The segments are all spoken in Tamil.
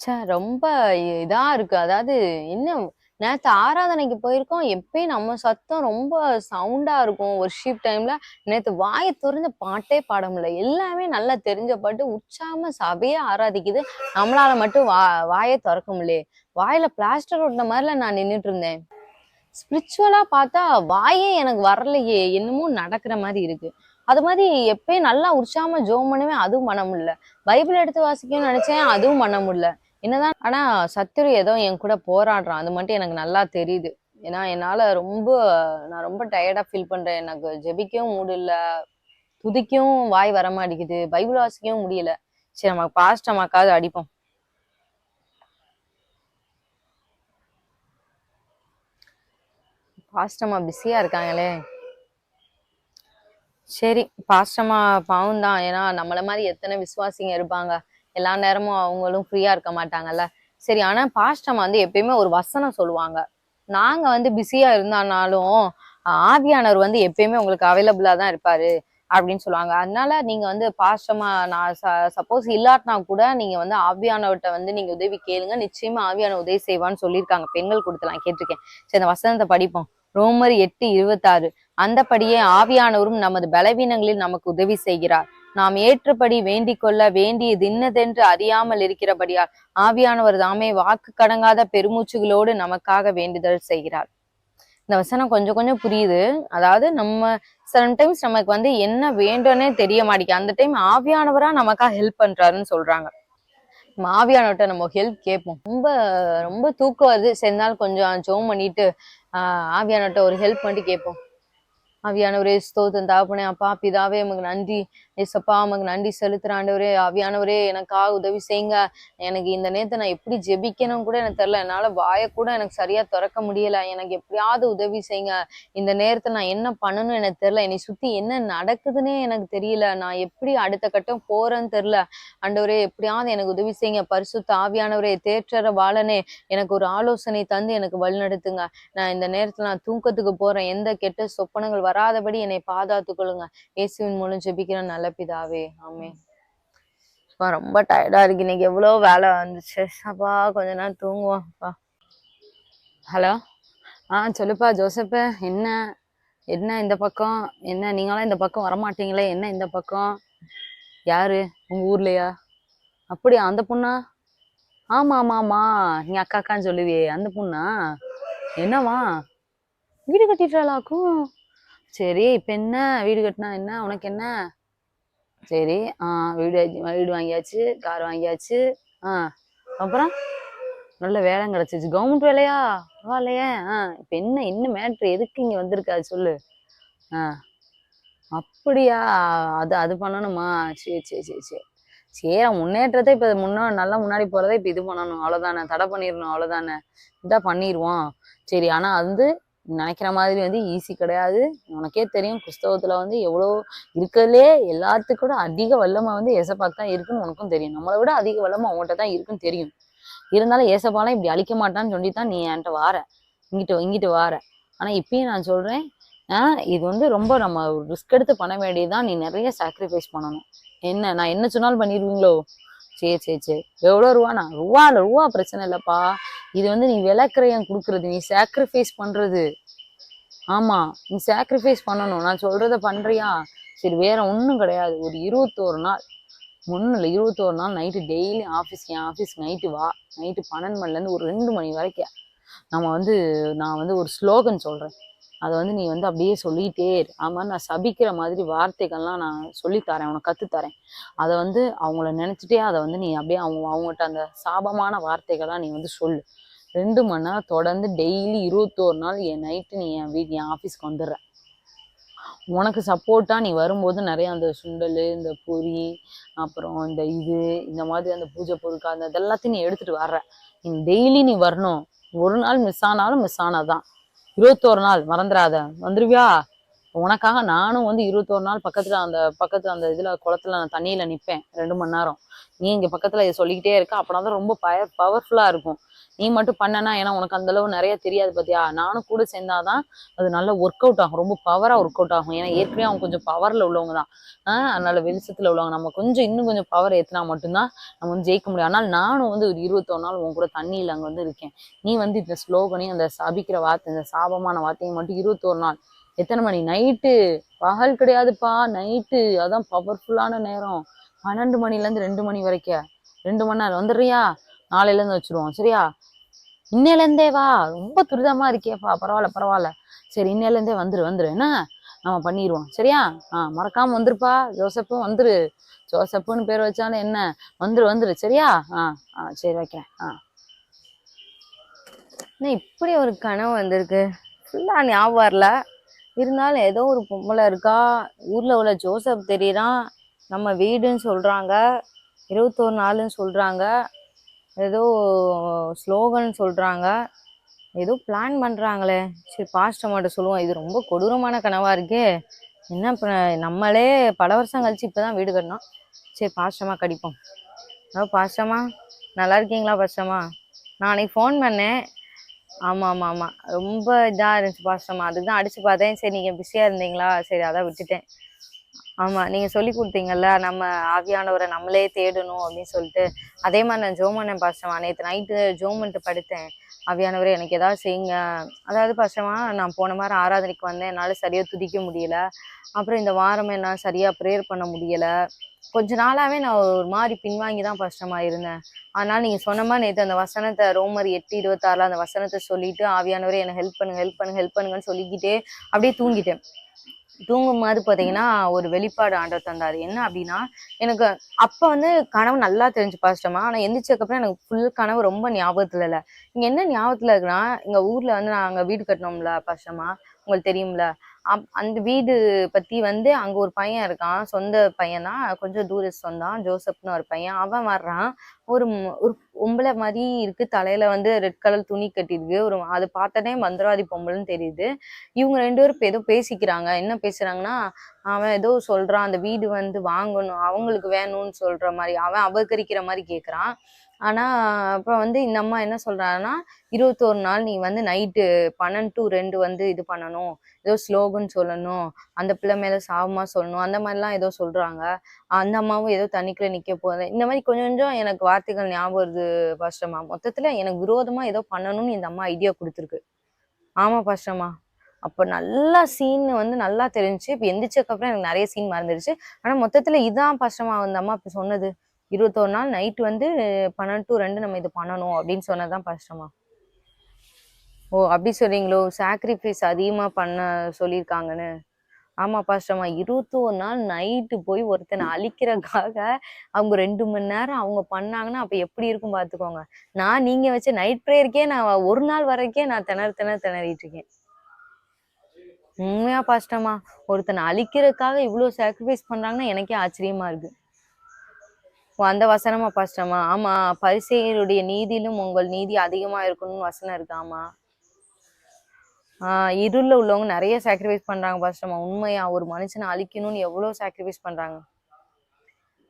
ச்சே ரொம்ப இதா இருக்கு. அதாவது என்ன நேத்து ஆராதனைக்கு போயிருக்கோம். எப்பயும் நம்ம சத்தம் ரொம்ப சவுண்டா இருக்கும். வொர்ஷிப் டைம்ல. நேத்து வாய தொறந்து பாட்டே பாட முடியல. எல்லாமே நல்லா தெரிஞ்ச பாட்டு. உற்சாகமா சபையே ஆராதிக்குது. நம்மளால மட்டும் வா வாயே தொறக்க முடியலையே. வாயில பிளாஸ்டர் ஒட்டுன மாதிரில நான் நின்னுட்டு இருந்தேன். ஸ்பிரிச்சுவலா பார்த்தா வாயே எனக்கு வரலையே! என்னமோ நடக்கிற மாதிரி இருக்கு. அது மாதிரி எப்பயும் நல்லா உற்சாகமா ஜெபம் பண்ணுவேன். அதுவும் பண்ண முடியல. பைபிள் எடுத்து வாசிக்கணும்னு நெனச்சேன். அதுவும் பண்ண முடியல. என்னதான் ஆனா சத்துரு ஏதோ என் கூட போராடுறான். அது மட்டும் எனக்கு நல்லா தெரியுது. ஏன்னா என்னால ரொம்ப நான் ரொம்ப டயர்டா ஃபீல் பண்றேன். எனக்கு ஜெபிக்கவும் முடியல துதிக்கவும் வாய் வரமாட்டேங்குது. பைபிள் வாசிக்கவும் முடியல. சரி நம்ம பாஸ்ட் அடிப்போம். பாஸ்டமா பிஸியா இருக்காங்களே! சரி. பாஸ்டமா பாவம் தான். ஏன்னா நம்மள மாதிரி எத்தனை விசுவாசிங்க இருப்பாங்க. எல்லா நேரமும் அவங்களும் ஃப்ரீயா இருக்க மாட்டாங்கல்ல. சரி ஆனா பாஸ்டம் வந்து எப்பயுமே ஒரு வசனம் சொல்லுவாங்க. நாங்க வந்து பிஸியா இருந்தானாலும், ஆவியானவர் வந்து எப்பயுமே உங்களுக்கு அவைலபிளா தான் இருப்பாரு. அப்படின்னு சொல்லுவாங்க. அதனால நீங்க வந்து பாஸ்ட் நான் ச சப்போஸ் இல்லாட்டினா கூட நீங்க வந்து ஆவியானவர்கிட்ட வந்து நீங்க உதவி கேளுங்க. நிச்சயமா ஆவியான உதவி செய்வான்னு சொல்லியிருக்காங்க. பெண்கள் கொடுத்தலாம் கேட்டிருக்கேன். சரி அந்த வசனத்தை படிப்போம். ரோமர் எட்டு இருபத்தாறு அந்தபடியே ஆவியானவரும் நமது பலவீனங்களில் நமக்கு உதவி செய்கிறார். நாம் ஏற்றபடி வேண்டிக் கொள்ள வேண்டியது இன்னதென்று அறியாமல் இருக்கிறபடியால் ஆவியானவர் தாமே வாக்கு கடங்காத பெருமூச்சுகளோடு நமக்காக வேண்டுதல் செய்கிறார். இந்த வசனம் கொஞ்சம் கொஞ்சம் புரியுது. அதாவது நம்ம சம்டைம்ஸ் நமக்கு வந்து என்ன வேண்டும்னே தெரிய மாட்டேங்க அந்த டைம் ஆவியானவரா நமக்காக ஹெல்ப் பண்றாருன்னு சொல்றாங்க. நம்ம நம்ம ஹெல்ப் கேட்போம். ரொம்ப ரொம்ப தூக்கம் வருது. சேர்ந்தாலும் கொஞ்சம் ஜோம் பண்ணிட்டு ஆஹ் ஆவியானவர்ட்ட ஒரு ஹெல்ப் பண்ணிட்டு கேட்போம். ஆவியானவரே ஸ்தோத்திரம். தாபனே அப்பா பிதாவே உமக்கு நன்றி. ஏசப்பா உமக்கு நன்றி செலுத்துறேன் ஆண்டவரே ஆவியானவரே எனக்காக உதவி செய்யுங்க. எனக்கு இந்த நேரத்தை நான் எப்படி ஜெபிக்கணும் கூட எனக்கு தெரில என்னால் வாயை கூட எனக்கு சரியாக திறக்க முடியலை. எனக்கு எப்படியாவது உதவி செய்யுங்க. இந்த நேரத்தை நான் என்ன பண்ணணும் எனக்கு தெரியல. என்னை சுற்றி என்ன நடக்குதுன்னே எனக்கு தெரியல. நான் எப்படி அடுத்த கட்டம் போகிறேன்னு தெரில ஆண்டவரே எப்படியாவது எனக்கு உதவி செய்யுங்க. பரிசுத்த ஆவியானவரே தேற்றற வாழனே எனக்கு ஒரு ஆலோசனை தந்து எனக்கு வழிநடத்துங்க. நான் இந்த நேரத்தில் நான் தூக்கத்துக்கு போகிறேன் எந்த கெட்ட சொப்பனங்கள் வராதபடி என்னை பாதுகாத்து கொள்ளுங்க. இயேசுவின் மூலம் ஜெபிக்கிற நல்ல பிதாவே. ஆமே அப்பா ரொம்ப டயர்டா இருக்கு. இன்னைக்கு எவ்வளவு வேலை வந்துச்சு. அப்பா கொஞ்ச நேரம் தூங்குவோம் அப்பா. ஹலோ ஆ சொல்லுப்பா ஜோசப்பு. என்ன? என்ன இந்த பக்கம்? என்ன நீங்களாம் இந்த பக்கம் வரமாட்டீங்களே? என்ன இந்த பக்கம்? யாரு? உங்க ஊர்லயா? அப்படியா? அந்த பொண்ணா? ஆமா ஆமா ஆமா. நீ அக்கா அக்கான்னு சொல்லுவியே. அந்த பொண்ணா? என்னவா? வீடு கட்டிட்டாளாக்கும் சரி இப்ப என்ன? வீடு கட்டினா என்ன? உனக்கு என்ன? சரி ஆ வீடு வீடு வாங்கியாச்சு கார் வாங்கியாச்சு ஆ அப்புறம்? நல்ல வேலை கிடைச்சிச்சு. கவர்மெண்ட் வேலையா? பரவாயில்லையே ஆ இப்ப என்ன என்ன மேட்ரு எதுக்கு இங்க வந்திருக்காது சொல்லு. ஆ அப்படியா? அது அது பண்ணணுமா? சரி சரி சரி சரி. சரி முன்னேற்றத்தை இப்ப முன்னா நல்லா முன்னாடி போறதை இப்ப இது பண்ணணும். அவ்வளவுதானே. தடை பண்ணிடணும் அவ்வளவுதானே. இதா பண்ணிடுவோம் சரி ஆனா அது வந்து நினைக்கிற மாதிரி வந்து ஈஸி கிடையாது. உனக்கே தெரியும் புஸ்தகத்துல வந்து எவ்வளோ இருக்கிறதுலே எல்லாத்துக்கூட கூட அதிக வல்லமை வந்து ஏசப்பாக்கு தான் இருக்குன்னு உனக்கும் தெரியும். நம்மளை விட அதிக வல்லமை அவங்கள்ட்ட தான் இருக்குன்னு தெரியும். இருந்தாலும் ஏசப்பாலாம் இப்படி அழிக்க மாட்டான்னு சொல்லி தான் நீ என்கிட்ட வார. இங்கிட்டு இங்கிட்டு வார. ஆனா இப்பயும் நான் சொல்றேன் ஆஹ் இது வந்து ரொம்ப நம்ம ரிஸ்க் எடுத்து பண்ண வேண்டியதுதான். நீ நிறைய சாக்ரிஃபைஸ் பண்ணணும். என்ன நான் என்ன சொன்னாலும் பண்ணிடுவீங்களோ? சரி சரி சரி எவ்வளோ ரூபாண்ணா ரூபா இல்லை ரூபா பிரச்சனை இல்லைப்பா. இது வந்து நீ விளக்குறையம் கொடுக்குறது நீ சாக்ரிஃபைஸ் பண்றது. ஆமா நீ சாக்ரிஃபைஸ் பண்ணணும். நான் சொல்கிறத பண்றியா? சரி வேற ஒன்றும் கிடையாது. ஒரு இருபத்தோரு நாள். ஒன்றும் இல்லை இருபத்தோரு நாள் நைட்டு டெய்லி ஆஃபீஸ் என் ஆஃபீஸ் நைட்டு வா. நைட்டு பன்னெண்டு மணிலேருந்து ஒரு ரெண்டு மணி வரைக்கும். நம்ம வந்து நான் வந்து ஒரு ஸ்லோகன் சொல்கிறேன் அதை வந்து நீ வந்து அப்படியே சொல்லிகிட்டே இரு. ஆமாம் நான் சபிக்கிற மாதிரி வார்த்தைகள்லாம் நான் சொல்லித்தரேன் உனக்கு கற்றுத்தரேன் அதை வந்து அவங்கள நினச்சிட்டே அதை வந்து நீ அப்படியே அவங்க அவங்ககிட்ட அந்த சாபமான வார்த்தைகளாக நீ வந்து சொல்லு. ரெண்டு மணி நேரம் தொடர்ந்து டெய்லி இருபத்தோரு நாள் என் நைட்டு நீ என் வீட் என் ஆஃபீஸ்க்கு வந்துடுற உனக்கு சப்போர்ட்டாக நீ வரும்போது நிறைய அந்த சுண்டல் இந்த பொரி அப்புறம் இந்த இது இந்த மாதிரி அந்த பூஜை பொருட்கள் அந்த இதெல்லாத்தையும் நீ எடுத்துகிட்டு வர்ற. நீ டெய்லி நீ வரணும். ஒரு நாள் மிஸ் ஆனாலும் மிஸ் ஆனாதான் இருபத்தோரு நாள் மறந்துடாத வந்துருவியா? உனக்காக நானும் வந்து இருபத்தோரு நாள் பக்கத்துல அந்த பக்கத்துல அந்த இதுல குளத்துல நான் தண்ணியில நிப்பேன் ரெண்டு மணி நேரம். நீ இங்க பக்கத்துல இதை சொல்லிக்கிட்டே இருக்க அப்படின்னா தான் ரொம்ப பய பவர்ஃபுல்லா இருக்கும். நீ மட்டும் பண்ணனா? ஏன்னா உனக்கு அந்த அளவு நிறைய தெரியாது பாத்தியா? நானும் கூட சேர்ந்தாதான் அது நல்லா ஒர்க் அவுட் ஆகும். ரொம்ப பவரா ஒர்க் அவுட் ஆகும். ஏன்னா ஏற்கனவே அவங்க கொஞ்சம் பவர்ல உள்ளவங்க தான். ஆஹ் அதனால வெளிச்சத்துல உள்ளவங்க. நம்ம கொஞ்சம் இன்னும் கொஞ்சம் பவர் ஏத்துனா மட்டும்தான் நம்ம வந்து ஜெயிக்க முடியும். ஆனால் நானும் வந்து ஒரு இருபத்தொரு நாள் உன் கூட தண்ணியில் அங்க வந்து இருக்கேன். நீ வந்து இந்த ஸ்லோகனையும் அந்த சபிக்கிற வார்த்தை இந்த சாபமான வார்த்தையும் மட்டும் இருபத்தோரு நாள். எத்தனை மணி? நைட்டு பகல் கிடையாதுப்பா. நைட்டு அதான் பவர்ஃபுல்லான நேரம். பன்னெண்டு மணில இருந்து ரெண்டு மணி வரைக்கும். ரெண்டு மணி நேரம். வந்துடுறியா? நாளையில இருந்து வச்சிருவோம். சரியா? இன்னையிலேருந்தே வா. ரொம்ப துரிதமாக இருக்கேப்பா பரவாயில்ல பரவாயில்ல. சரி இன்னையிலேருந்தே வந்துரு வந்துரு. என்ன? நம்ம பண்ணிடுவோம் சரியா? ஆ மறக்காமல் வந்துருப்பா. ஜோசப்பும் வந்துரு. ஜோசப்புன்னு பேர் வச்சாலும் என்ன? வந்துரு வந்துரு. சரியா? ஆ ஆ சரி வைக்கிறேன். ஆ. என்ன இப்படி ஒரு கனவு வந்திருக்கு? ஃபுல்லாக ஞாபகம் வரல. இருந்தாலும் ஏதோ ஒரு பொம்பளை இருக்கா? ஊர்ல உள்ள ஜோசப் தெரியுறான். நம்ம வீடுன்னு சொல்கிறாங்க இருபத்தோரு நாளுன்னு சொல்கிறாங்க ஏதோ ஸ்லோகன் சொல்கிறாங்க ஏதோ பிளான் பண்ணுறாங்களே சரி பாஸ்டர் மட்டும் சொல்லுவோம். இது ரொம்ப கொடூரமான கனவாக இருக்கே. என்ன இப்போ நம்மளே பல வருஷம் கழிச்சு இப்போ தான் வீடு கட்டினோம். சரி பாஸ்டமாக கடிப்போம். ஹலோ பாஸ்டமா நல்லா இருக்கீங்களா பாஸ்டமா நான் அன்னைக்கு ஃபோன் பண்ணேன். ஆமாம் ஆமாம் ஆமாம் ரொம்ப இதாக இருந்துச்சு பாஸ்டமா அதுக்கு தான் அடித்து பார்த்தேன். சரி நீங்கள் பிஸியாக இருந்தீங்களா? சரி அதான் விட்டுட்டேன். ஆமா நீங்க சொல்லி கொடுத்தீங்கல்ல நம்ம ஆவியானவரை நம்மளே தேடணும் அப்படின்னு சொல்லிட்டு. அதே மாதிரி நான் ஜோம் பண்ணேன் நேற்று நைட்டு ஜோமன்ட்டு படுத்தேன். ஆவியானவரே எனக்கு ஏதாவது செய்யுங்க. அதாவது பாஸ்டமா நான் போன வாரம் ஆராதனைக்கு வந்தேன். என்னால் சரியா துதிக்க முடியல. அப்புறம் இந்த வாரம் என்னால் சரியா ப்ரேயர் பண்ண முடியல. கொஞ்ச நாளாவே நான் ஒரு மாதிரி பின்வாங்கி தான் பாஸ்டமா இருந்தேன். ஆனால் நீங்க சொன்னமா நேற்று அந்த வசனத்தை ரோமர் எட்டு இருபத்தாறுல அந்த வசனத்தை சொல்லிட்டு ஆவியானவரே என்ன ஹெல்ப் பண்ணுங்க ஹெல்ப் பண்ணுங்க ஹெல்ப் பண்ணுங்கன்னு சொல்லிக்கிட்டே அப்படியே தூங்கிட்டேன். தூங்கும் போது பாத்தீங்கன்னா ஒரு வெளிப்பாடு ஆண்டவர் தந்தார். என்ன அப்படின்னா எனக்கு அப்போ வந்து கனவு நல்லா தெரிஞ்சு பாஸ்டமா ஆனா எந்திரிச்சதுக்கப்புறம் எனக்கு ஃபுல் கனவு ரொம்ப ஞாபகத்துல இல்ல. இங்கே என்ன ஞாபகத்துல இருக்குன்னா எங்க ஊர்ல வந்து நாங்கள் வீடு கட்டினோம்ல பாஸ்டமா உங்களுக்கு தெரியும்ல? அப்- அந்த வீடு பத்தி வந்து அங்க ஒரு பையன் இருக்கான். சொந்த பையன்? தான் கொஞ்சம் தூர சொந்தான் ஜோசப்னு ஒரு பையன். அவன் வர்றான். ஒரு ஒரு பொம்பளை மாதிரி இருக்கு. தலையில வந்து ரெட் கலர் துணி கட்டிருக்கு ஒரு அது பார்த்தனே மந்திரவாதி பொம்பளைன்னு தெரியுது. இவங்க ரெண்டு பேரும் ஏதோ பேசிக்கிறாங்க. என்ன பேசுறாங்கன்னா அவன் ஏதோ சொல்றான். அந்த வீடு வந்து வாங்கணும். அவங்களுக்கு வேணும்னு சொல்ற மாதிரி அவன் அபகரிக்கிற மாதிரி கேக்குறான். ஆனா அப்புறம் வந்து இந்த அம்மா என்ன சொல்கிறாருன்னா இருபத்தோரு நாள் நீ வந்து நைட்டு பன்னெண்டு டு ரெண்டு வந்து இது பண்ணணும். ஏதோ ஸ்லோகன் சொல்லணும். அந்த பிள்ளை மேல சாபமா சொல்லணும். அந்த மாதிரிலாம் ஏதோ சொல்றாங்க. அந்த அம்மாவும் ஏதோ தண்ணிக்குள்ளே நிக்க போகுது. இந்த மாதிரி கொஞ்சம் கொஞ்சம் எனக்கு வார்த்தைகள் ஞாபகம் வருது பாஸ்டர்மா மொத்தத்துல எனக்கு விரோதமா ஏதோ பண்ணணும்னு இந்த அம்மா ஐடியா கொடுத்துருக்கு. ஆமா பாஸ்டர்மா அப்ப நல்லா சீன் வந்து நல்லா தெரிஞ்சுச்சு. இப்ப எந்திரிச்சதுக்கு அப்புறம் எனக்கு நிறைய சீன் மறந்துடுச்சு ஆனா மொத்தத்துல இதான் பாஸ்டர்மா அந்த அம்மா இப்ப சொன்னது. இருபத்தோரு நாள் நைட் வந்து பன்னெண்டு டு ரெண்டு நம்ம இது பண்ணணும் அப்படின்னு சொன்னதுதான் பாஸ்டர்மா ஓ அப்படி சொல்றீங்களோ சாக்ரிஃபைஸ் அதிகமா பண்ண சொல்லியிருக்காங்கன்னு. ஆமா பாஸ்டர்மா இருபத்தோரு நாள் நைட்டு போய் ஒருத்தனை அழிக்கிறக்காக அவங்க ரெண்டு மணி நேரம் அவங்க பண்ணாங்கன்னா அப்ப எப்படி இருக்கும் பாத்துக்கோங்க நான் நீங்க வச்ச நைட் ப்ரேயருக்கே நான் ஒரு நாள் வரைக்கே நான் திணறு திணறு திணறிட்டு இருக்கேன். உண்மையா பாஸ்டமா ஒருத்தனை அழிக்கிறதுக்காக இவ்வளவு சாக்ரிஃபைஸ் பண்றாங்கன்னா எனக்கே ஆச்சரியமா இருக்கு. அந்த வசனமா பாஸ்டமா ஆமா பரிசெயருடைய நீதியிலும் உங்கள் நீதி அதிகமா இருக்கணும்னு வசனம் இருக்கு. ஆமா. ஆஹ் இருள்ல உள்ளவங்க நிறைய சாக்ரிஃபைஸ் பண்றாங்க பாஸ்டமா உண்மையா ஒரு மனுஷனை அழிக்கணும்னு எவ்வளவு சாக்ரிஃபைஸ் பண்றாங்க?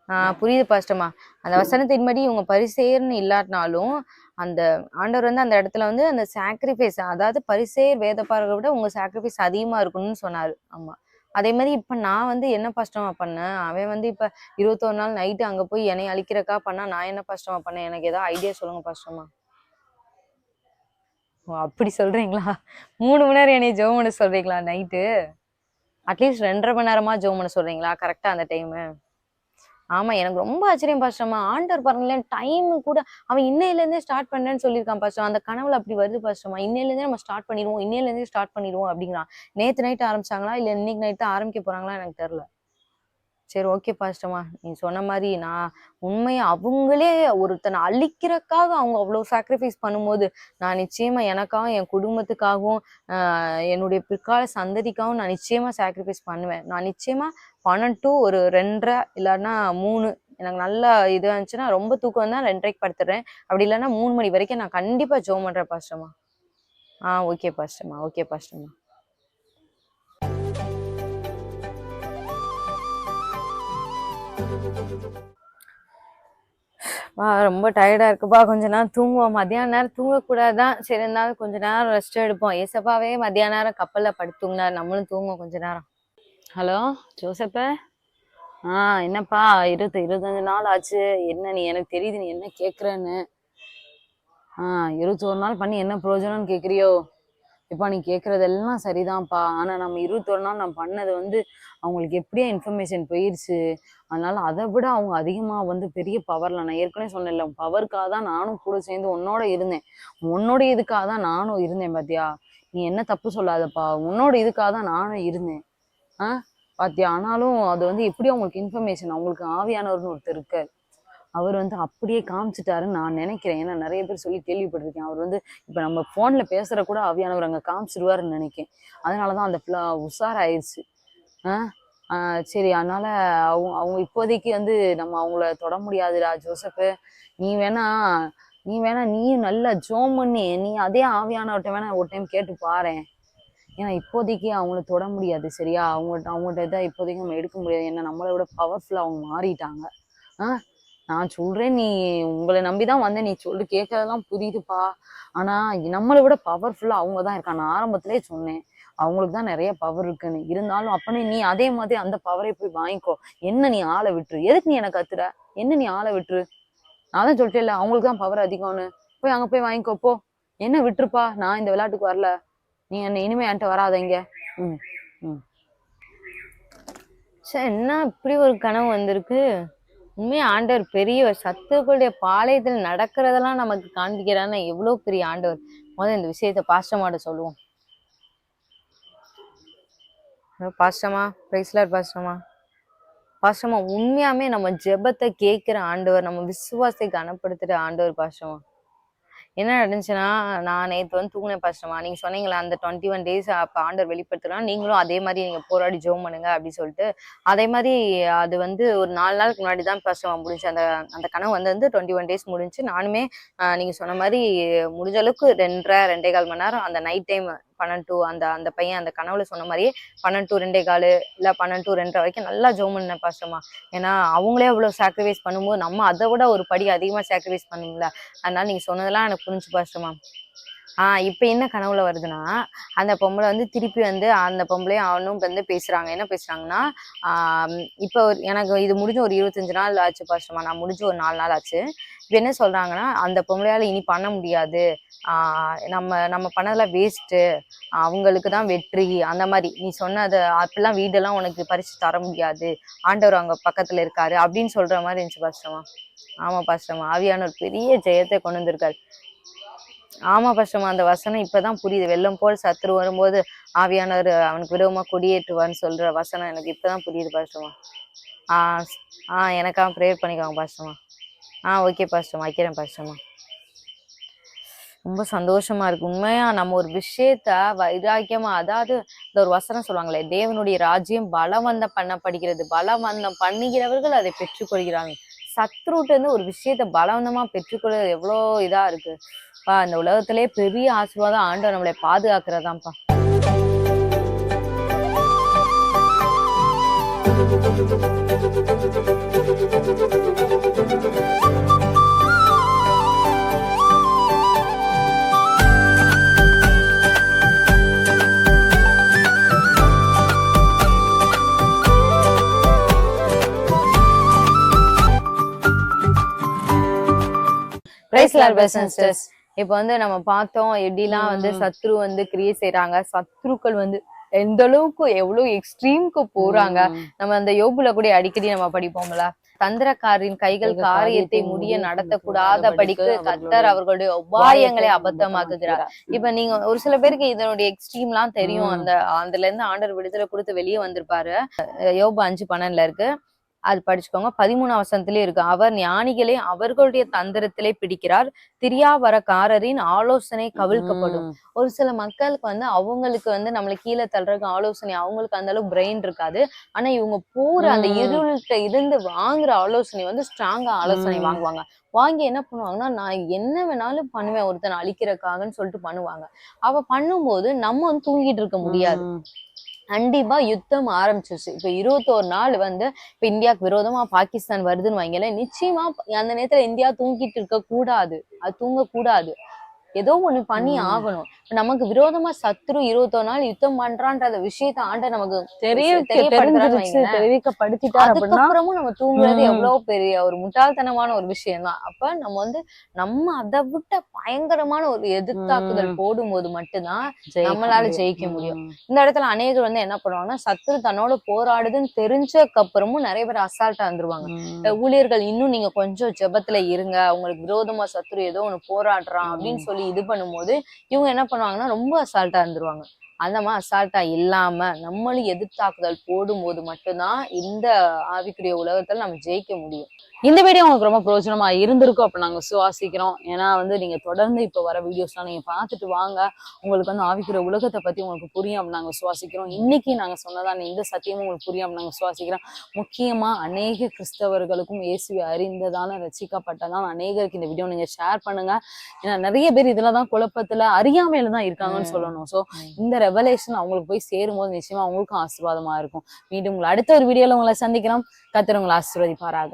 ஆஹ் புரியுது பாஸ்டமா அந்த வசனத்தின்படி இவங்க பரிசெயர்னு இல்லாட்டினாலும் அந்த ஆண்டவர் வந்து அந்த இடத்துல வந்து அந்த சாக்ரிஃபைஸ் அதாவது பரிசேயர் வேதப்பாரர்களை விட உங்க சாக்ரிஃபைஸ் அதிகமா இருக்கணும்னு சொன்னாரு. ஆமா. அதே மாதிரி இப்ப நான் வந்து என்ன கஷ்டமா பண்ணேன்? அவன் வந்து இப்ப இருபத்தொரு நாள் நைட்டு அங்க போய் என்னை அழிக்கிறக்கா பண்ணா நான் என்ன கஷ்டமா பண்ணேன்? எனக்கு ஏதாவது ஐடியா சொல்லுங்க கஷ்டமா ஓ அப்படி சொல்றீங்களா? மூணு மணி நேரம் என்னை ஜெபம் பண்ண சொல்றீங்களா நைட்டு அட்லீஸ்ட் ரெண்டரை மணி நேரமா ஜோம் பண்ண சொல்றீங்களா? கரெக்டா அந்த டைமு ஆமா எனக்கு ரொம்ப ஆச்சரியம் பாஷமா ஆண்டவர் பாருங்களேன் டைம் கூட அவன் இன்னையில இருந்தே ஸ்டார்ட் பண்ணேன்னு சொல்லியிருக்கான் பாஷம் அந்த கனவுல அப்படி வருது பாஷமா இன்னையில இருந்தே நம்ம ஸ்டார்ட் பண்ணிடுவோம் இன்னையில இருந்தே ஸ்டார்ட் பண்ணிடுவோம் அப்படிங்கிறான். நேத்து நைட் ஆரம்பிச்சாங்களா இல்ல இன்னைக்கு நைட் தான் ஆரம்பிக்க போறாங்களா எனக்கு தெரியல. சரி ஓகே பாஸ்டமா நீ சொன்ன மாதிரி நான் உண்மையை அவங்களே ஒருத்தனை அழிக்கிறக்காக அவங்க அவ்வளோ சாக்ரிஃபைஸ் பண்ணும்போது நான் நிச்சயமா எனக்காகவும் என் குடும்பத்துக்காகவும் என்னுடைய பிற்கால சந்ததிக்காகவும் நான் நிச்சயமா சாக்ரிஃபைஸ் பண்ணுவேன். நான் நிச்சயமா பன்னெண்டு டூ ஒரு ரெண்டரை இல்லைன்னா மூணு. எனக்கு நல்லா இது இருந்துச்சுன்னா ரொம்ப தூக்கம் தான் ரெண்டரைக்கு படுத்துடுறேன் அப்படி இல்லைன்னா மூணு மணி வரைக்கும் நான் கண்டிப்பாக ஜோம் பண்ணுறேன் பாஸ்டமா ஆ ஓகே பாஸ்டமா ஓகே பாஸ்டமா வா ரொம்ப டயர்டாக இருக்குப்பா. கொஞ்ச நேரம் தூங்குவோம். மத்தியான நேரம் தூங்கக்கூடாதான் சரி இருந்தாலும் கொஞ்ச நேரம் ரெஸ்ட் எடுப்போம். ஏசப்பாவே மத்தியான நேரம் கப்பலில் படுத்து நம்மளும் தூங்குவோம் கொஞ்ச நேரம். ஹலோ ஜோசப்ப? ஆ என்னப்பா இருபத்தி இருபத்தஞ்சு நாள் ஆச்சு. என்ன நீ எனக்கு தெரியுது நீ என்ன கேட்குறேன்னு ஆ இருபத்தோரு நாள் பண்ணி என்ன பிரயோஜனம்னு கேட்குறியோ இப்போ நீ கேட்குறதெல்லாம் சரிதான்ப்பா. ஆனால் நம்ம இருபத்தொரு நாள் நான் பண்ணது வந்து அவங்களுக்கு எப்படியா இன்ஃபர்மேஷன் போயிடுச்சு அதனால அதை விட அவங்க அதிகமாக வந்து பெரிய பவரில் நான் ஏற்கனவே சொன்னேன்ல பவருக்காக தான் நானும் கூட சேர்ந்து உன்னோட இருந்தேன். உன்னோட இதுக்காக தான் நானும் இருந்தேன் பாத்தியா? நீ என்ன தப்பு சொல்லாதப்பா. உன்னோட இதுக்காக தான் நானும் இருந்தேன். ஆ? பாத்தியா? ஆனாலும் அது வந்து எப்படி அவங்களுக்கு இன்ஃபர்மேஷன் அவங்களுக்கு ஆவியானவர்னு ஒருத்தர் இருக்கார். அவர் வந்து அப்படியே காமிச்சிட்டாருன்னு நான் நினைக்கிறேன். ஏன்னா நிறைய பேர் சொல்லி கேள்விப்பட்டிருக்கேன். அவர் வந்து இப்போ நம்ம ஃபோனில் பேசுகிற கூட ஆவியானவர் அங்கே காமிச்சிடுவாருன்னு நினைக்கேன் அதனால தான் அந்த ஃபுல்லாக உஷாராயிருச்சு. ஆ? சரி அதனால அவங்க அவங்க இப்போதைக்கு வந்து நம்ம அவங்கள தொட முடியாதுடா ஜோசப்பு. நீ வேணா நீ வேணா நீயும் நல்லா ஜோம் பண்ணி. நீ அதே ஆவியானவர்கிட்ட வேணா ஒரு டைம் கேட்டு பாரேன். ஏன்னா இப்போதைக்கு அவங்கள தொட முடியாது சரியா? அவங்கள்ட்ட அவங்கள்ட்ட இதை இப்போதைக்கு நம்ம எடுக்க முடியாது. ஏன்னா நம்மளை விட பவர்ஃபுல்லாக அவங்க மாறிட்டாங்க. ஆ? நான் சொல்றேன் நீ உங்களை நம்பி தான் வந்தேன். நீ சொல்லு கேட்கறதெல்லாம் புரியுதுப்பா. ஆனா நம்மளை விட பவர்ஃபுல்லாக அவங்க தான் இருக்காங்க நான் ஆரம்பத்துலேயே சொன்னேன். அவங்களுக்கு தான் நிறைய பவர் இருக்குன்னு. இருந்தாலும் அப்பனே நீ அதே மாதிரி அந்த பவரை போய் வாங்கிக்கோ. என்ன நீ ஆளை விட்டுரு? எதுக்கு நீ எனக்கு கத்துற? என்ன நீ ஆளை விட்டுரு? நான் தான் சொல்லிட்டேன்ல அவங்களுக்கு தான் பவர் அதிகம்னு. போய் அங்க போய் வாங்கிக்கோ போ. என்ன விட்டுருப்பா? நான் இந்த விளையாட்டுக்கு வரல. நீ என்ன இனிமே என்கிட்ட வராத இங்க ம். சே என்ன இப்படி ஒரு கனவு வந்திருக்கு? உண்மையா ஆண்டவர் பெரியவர் சத்துக்களுடைய பாளையத்தில் நடக்கிறதெல்லாம் நமக்கு காண்பிக்கிறான்னா எவ்வளவு பெரிய ஆண்டவர்? முதல்ல இந்த விஷயத்த பாஸ்டமாட்ட சொல்லுவோம். பாஸ்டமா பிரைஸ்லார் பாஸ்டமா பாஸ்டமா உண்மையாமே நம்ம ஜெபத்தை கேட்கிற ஆண்டவர் நம்ம விசுவாசத்தை கனப்படுத்துற ஆண்டவர் பாஸ்டமா என்ன நடந்துச்சுன்னா நான் நேற்று வந்து தூங்கினேன் பாஸ்டமா நீங்க சொன்னீங்களா அந்த டுவெண்ட்டி ஒன் டேஸ் அப்போ ஆண்டர் வெளிப்படுத்துனா நீங்களும் அதே மாதிரி நீங்க போராடி ஜோம் பண்ணுங்க அப்படி சொல்லிட்டு அதே மாதிரி அது வந்து ஒரு நாலு நாளுக்கு முன்னாடி தான் பாஸ்டமா முடிஞ்சு அந்த அந்த கனவு வந்து வந்து டுவெண்ட்டி ஒன் டேஸ் முடிஞ்சு நானுமே நீங்க சொன்ன மாதிரி முடிஞ்ச அளவுக்கு ரெண்டரை ரெண்டே கால் மணி நேரம் அந்த நைட் டைம் பன்னெண்டு டூ அந்த அந்த பையன் அந்த கனவுல சொன்ன மாதிரியே பன்னெண்டு டூ ரெண்டே காலு இல்ல பன்னெண்டு டூ ரெண்டரை வரைக்கும் நல்லா ஜோம் பண்ணேன் ஏன்னா அவங்களே அவ்வளவு சாக்ரிஃபைஸ் பண்ணும்போது நம்ம அதை விட ஒரு படி அதிகமா சாக்ரிஃபைஸ் பண்ணும்ல அதனால நீங்க சொன்னதெல்லாம் எனக்கு புரிஞ்சு பாஸ்டமா ஆஹ் இப்ப என்ன கனவுல வருதுன்னா அந்த பொம்பளை வந்து திருப்பி வந்து அந்த பொம்பளையும் அவனும் வந்து பேசுறாங்க. என்ன பேசுறாங்கன்னா ஆஹ் இப்ப எனக்கு இது முடிஞ்சு ஒரு இருபத்தஞ்சு நாள் ஆச்சு பாஸ்டமா நான் முடிஞ்சு ஒரு நாலு நாள் ஆச்சு. இப்ப என்ன சொல்றாங்கன்னா அந்த பொம்பளையால இனி பண்ண முடியாது. ஆஹ் நம்ம நம்ம பண்ணதெல்லாம் வேஸ்ட்டு அவங்களுக்கு தான் வெற்றி. அந்த மாதிரி நீ சொன்னது அப்பெல்லாம் வீடெல்லாம் உனக்கு பறிச்சு தர முடியாது. ஆண்டவர் அவங்க பக்கத்துல இருக்காரு அப்படின்னு சொல்ற மாதிரி இருந்துச்சு பாஸ்டமா ஆமா பாஸ்டமா ஆவியானவர் பெரிய ஜெயத்தை கொண்டு வந்திருக்காரு. ஆமா பாஸ்டமா அந்த வசனம் இப்பதான் புரியுது. வெள்ளம் போல் சத்துரு வரும்போது ஆவியானவர் அவனுக்கு விரோதமா கொடியேற்றுவான்னு சொல்ற வசனம் எனக்கு இப்பதான் புரியுது பாஷமா ஆஹ் ஆ ஆஹ் எனக்காக ப்ரேயர் பண்ணிக்கோங்க பாஸ்டமா ஆஹ் ஓகே பாஸ்டமா வைக்கிறேன் பாஸ்டமா ரொம்ப சந்தோஷமா இருக்கு. உண்மையா நம்ம ஒரு விஷயத்த வைராக்கியமா அதாவது இந்த ஒரு வசனம் சொல்லுவாங்களே தேவனுடைய ராஜ்யம் பலவந்தம் பண்ண படிக்கிறது பலவந்தம் பண்ணுகிறவர்கள் அதை பெற்றுக்கொள்கிறாங்க சத்ருட்டு இருந்து ஒரு விஷயத்த பலவந்தமா பெற்றுக்கொள்வது எவ்வளோ இதா இருக்கு. பா இந்த உலகத்திலே பெரிய ஆசீர்வாதம் ஆண்டவர் நம்மளை பாதுகாக்கிறதாம்ப்பா. பிரைஸ் பெஸ்ட் சிஸ்டர்ஸ் இப்போ வந்து நம்ம பார்த்தோம் எப்படிலாம் வந்து சத்ரு வந்து கிரியேட் செய்றாங்க. சத்ருக்கள் வந்து எந்த அளவுக்கு எவ்வளவு எக்ஸ்ட்ரீம்க்கு போறாங்க. நம்ம அந்த யோபுல கூட அடிக்கடி நம்ம படிப்போம்ல. தந்திரக்காரின் கைகள் காரியத்தை முடிய நடத்தக்கூடாத படிக்கு கத்தர் அவர்களுடைய உபாயங்களை அபத்தமாக்குகிறார். இப்ப நீங்க ஒரு சில பேருக்கு இதனுடைய எக்ஸ்ட்ரீம்லாம் தெரியும். ம். அந்த அதுல இருந்து ஆண்டர் விடுதலை கொடுத்து வெளியே வந்திருப்பாரு. யோபு அஞ்சு பன்னெண்டுல இருக்கு. அது படிச்சுக்கோங்க. பதிமூணாம் வசனத்திலே இருக்கு. அவர் ஞானிகளை அவர்களுடைய தந்திரத்திலே பிடிக்கிறார். திரியாவரக்காரரின் ஆலோசனை கவிழ்க்கப்படும். ஒரு சில மக்களுக்கு வந்து அவங்களுக்கு வந்து நம்மள கீழே தள்ளுறதுக்கு ஆலோசனை அவங்களுக்கு அந்த அளவு பிரெயின் இருக்காது. ஆனா இவங்க போற அந்த. இருள்கிட்ட இருந்து வாங்குற ஆலோசனை வந்து ஸ்ட்ராங்கா ஆலோசனை. வாங்குவாங்க. வாங்கி என்ன பண்ணுவாங்கன்னா நான் என்ன வேணாலும் பண்ணுவேன். ஒருத்தனை அழிக்கிறதுக்காகன்னு சொல்லிட்டு பண்ணுவாங்க. அவ பண்ணும்போது நம்ம வந்து தூங்கிட்டு இருக்க முடியாது. கண்டிப்பா யுத்தம் ஆரம்பிச்சிருச்சு. இப்ப இருபத்தோரு நாள் வந்து இப்ப இந்தியாவுக்கு விரோதமா பாகிஸ்தான் வருதுன்னு வாங்கல நிச்சயமா அந்த நேரத்துல இந்தியா தூங்கிட்டு இருக்கக்கூடாது அது தூங்கக்கூடாது. ஏதோ ஒண்ணு பண்ணி. ஆகணும் நமக்கு விரோதமா சத்ரு இருபத்தோரு நாள் யுத்தம் பண்றான்ற விஷயத்த ஆண்ட நமக்கு தெரிவிக்க தெரியப்படுத்துறான்னு தெரிஞ்சிருச்சு வைங்களேன். தெரிவிக்கப்படுத்திட்டார் அப்படின்னா அதுக்கப்புறமும் நம்ம தூங்குறது. எவ்வளவு பெரிய ஒரு முட்டாள்தனமான ஒரு விஷயம் தான் அப்ப நம்ம வந்து நம்ம அதை விட்ட பயங்கரமான ஒரு எதிர்த்தாக்குதல். போடும்போது மட்டும்தான் நம்மளால. ஜெயிக்க முடியும். இந்த இடத்துல அநேகர் வந்து என்ன பண்ணுவாங்கன்னா சத்ரு தன்னோட போராடுதுன்னு தெரிஞ்சதுக்கு அப்புறமும் நிறைய பேர் அசால்ட்டா வந்துருவாங்க ஊழியர்கள் இன்னும் நீங்க கொஞ்சம் ஜெபத்துல இருங்க உங்களுக்கு விரோதமா சத்ரு ஏதோ ஒண்ணு போராடுறான் அப்படின்னு ம். சொல்லி இது பண்ணும்போது இவங்க என்ன பண்ணுவாங்கன்னா ரொம்ப அசால்ட்டா இருந்துருவாங்க. அந்த மாதிரி அசால்ட்டா இல்லாம நம்மளும் எதிர்த்தாக்குதல் போடும்போது மட்டும்தான் இந்த ஆவிக்குரிய உலகத்துல நம்ம ஜெயிக்க முடியும். இந்த வீடியோ உங்களுக்கு ரொம்ப பிரயோஜனமா இருந்திருக்கும் அப்ப நாங்க சுவாசிக்கிறோம். ஏன்னா வந்து நீங்க தொடர்ந்து இப்ப வர வீடியோஸ்லாம் நீங்க பார்த்துட்டு வாங்க. உங்களுக்கு வந்து ஆவிக்கிற உலகத்தை பத்தி உங்களுக்கு புரியும் அப்படின்னு நாங்க சுவாசிக்கிறோம். இன்னைக்கு நாங்க சொன்னதான இந்த சத்தியமும் உங்களுக்கு புரியும் அப்படின்னு நாங்க சுவாசிக்கிறோம். முக்கியமா அநேக கிறிஸ்தவர்களுக்கும் இயேசுவை அறிந்ததான ரசிக்கப்பட்டதான அநேகருக்கு இந்த வீடியோ நீங்க ஷேர் பண்ணுங்க. ஏன்னா நிறைய பேர் இதுலதான் குழப்பத்துல அறியாமையில தான் இருக்காங்கன்னு. சொல்லணும். சோ ம். இந்த ரெவலேஷன் அவங்களுக்கு போய் சேரும்போது நிச்சயமா அவங்களுக்கும் ஆசீர்வாதமா இருக்கும். மீண்டும் உங்களை அடுத்த ஒரு வீடியோல உங்களை சந்திக்கிறோம். கத்திர ஆசீர்வதிப்பாராக.